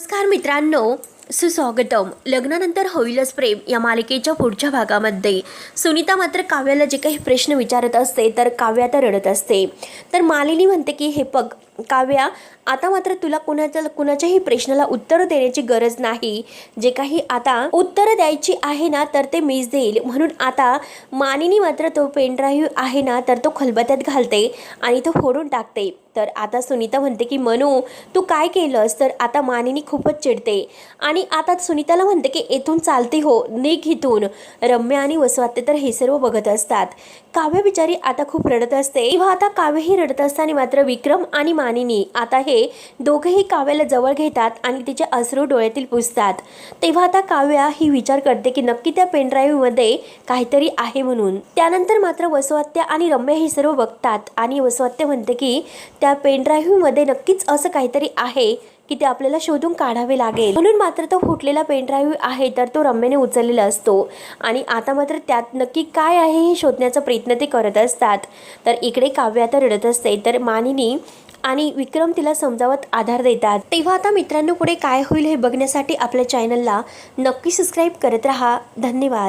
नमस्कार मित्रांनो सुस्वागतम. लग्नानंतर होईलच प्रेम या मालिकेच्या पुढच्या भागामध्ये. सुनीता मात्र काव्याला जे काही प्रश्न विचारत असते तर काव्या तर रडत असते. तर मालिनी म्हणते की हे पग काव्या आता मात्र तुला कुणाच्या कुणाच्याही प्रश्नाला उत्तर देण्याची गरज नाही. जे काही आता उत्तर द्यायची आहे ना तर ते मीच देईल. म्हणून आता मानिनी मात्र तो पेनड्राईव्ह आहे ना तर तो खलबत्यात घालते आणि तो फोडून टाकते. तर आता सुनीता म्हणते की मनू तू काय केलंस? तर आता मानिनी खूपच चिडते. आणि आता सुनीताला म्हणते की येथून चालते हो निघ इथून. रम्या आणि वसवाते तर हे सर्व बघत असतात. काव्य बिचारी आता खूप रडत असते. किंवा आता काव्यही रडत असताना मात्र विक्रम आणि मानिनी मानिनी आता हे दोघेही काव्याला जवळ घेतात आणि तिचे अश्रू डोळ्यातील पुसतात. तेव्हा आता काव्या ही विचार करते की नक्की त्या पेनड्राईव्हमध्ये काहीतरी आहे म्हणून. त्यानंतर मात्र वसवात्या आणि रम्या हे सर्व बघतात आणि वसवात्या म्हणते की त्या पेनड्राईव्हमध्ये नक्कीच असं काहीतरी आहे की ते आपल्याला शोधून काढावे लागेल. म्हणून मात्र तो फुटलेला पेनड्राईव्ह आहे तर तो रम्याने उचललेला असतो. आणि आता मात्र त्यात नक्की काय आहे हे शोधण्याचा प्रयत्न ते करत असतात. तर इकडे काव्य तर रडत असते. तर मानिनी आणि विक्रम तिला समजावत आधार देतात. तेव्हा आता मित्रांनो पुढे काय होईल हे बघण्यासाठी आपल्या चॅनलला नक्की सबस्क्राईब करत राहा. धन्यवाद.